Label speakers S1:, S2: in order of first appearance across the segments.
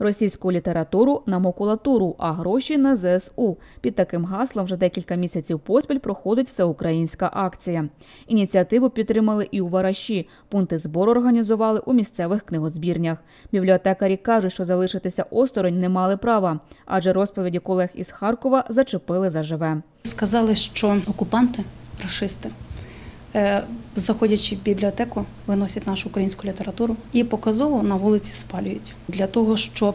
S1: російську літературу на макулатуру, а гроші на ЗСУ. Під таким гаслом вже декілька місяців поспіль проходить всеукраїнська акція. Ініціативу підтримали і у Вараші. Пункти збору організували у місцевих книгозбірнях. Бібліотекарі кажуть, що залишитися осторонь не мали права, адже розповіді колег із Харкова зачепили заживе.
S2: Сказали, що окупанти, рашисти, заходячи в бібліотеку, виносять нашу українську літературу і показово на вулиці спалюють для того, щоб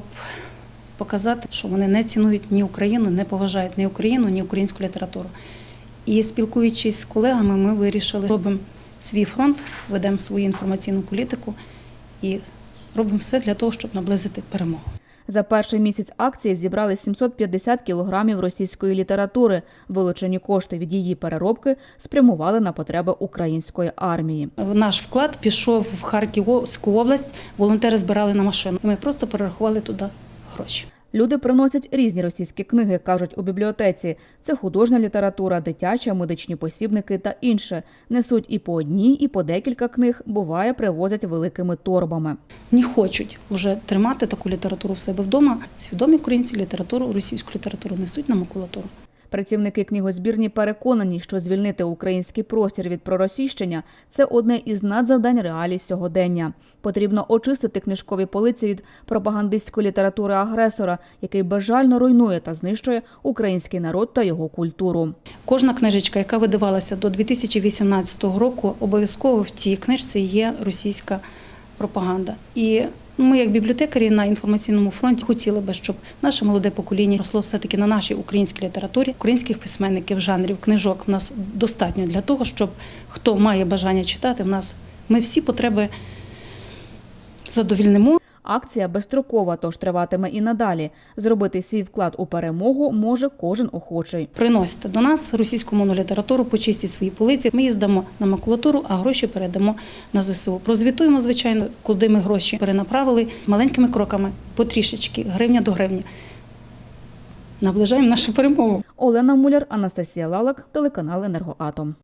S2: показати, що вони не цінують ні Україну, не поважають ні Україну, ні українську літературу. І спілкуючись з колегами, ми вирішили, робимо свій фронт, ведемо свою інформаційну політику і робимо все для того, щоб наблизити перемогу.
S1: За перший місяць акції зібрали 750 кілограмів російської літератури. Вилучені кошти від її переробки спрямували на потреби української армії.
S2: Наш вклад пішов в Харківську область. Волонтери збирали на машину. Ми просто перерахували туди гроші.
S1: Люди приносять різні російські книги, кажуть у бібліотеці. Це художня література, дитяча, медичні посібники та інше. Несуть і по одній, і по декілька книг. Буває, привозять великими торбами.
S2: Не хочуть вже тримати таку літературу в себе вдома. Свідомі українці літературу, російську літературу несуть на макулатуру.
S1: Працівники книгозбірні переконані, що звільнити український простір від проросійщення – це одне із надзавдань реалій сьогодення. Потрібно очистити книжкові полиці від пропагандистської літератури агресора, який безжально руйнує та знищує український народ та його культуру.
S2: Кожна книжечка, яка видавалася до 2018 року, обов'язково в тій книжці є російська пропаганда. І ми, як бібліотекарі на інформаційному фронті, хотіли би, щоб наше молоде покоління росло все-таки на нашій українській літературі, українських письменників, жанрів, книжок. У нас достатньо для того, щоб хто має бажання читати, в нас ми всі потреби задовільнимо.
S1: Акція безстрокова, тож триватиме і надалі. Зробити свій вклад у перемогу може кожен охочий.
S2: Приносите до нас російську мовну літературу, почистіть свої полиці. Ми їздимо на макулатуру, а гроші передамо на ЗСУ. Прозвітуємо, звичайно, куди ми гроші перенаправили маленькими кроками, потрішечки, гривня до гривні. Наближаємо нашу перемогу.
S1: Олена Муляр, Анастасія Лалак, телеканал Енергоатом.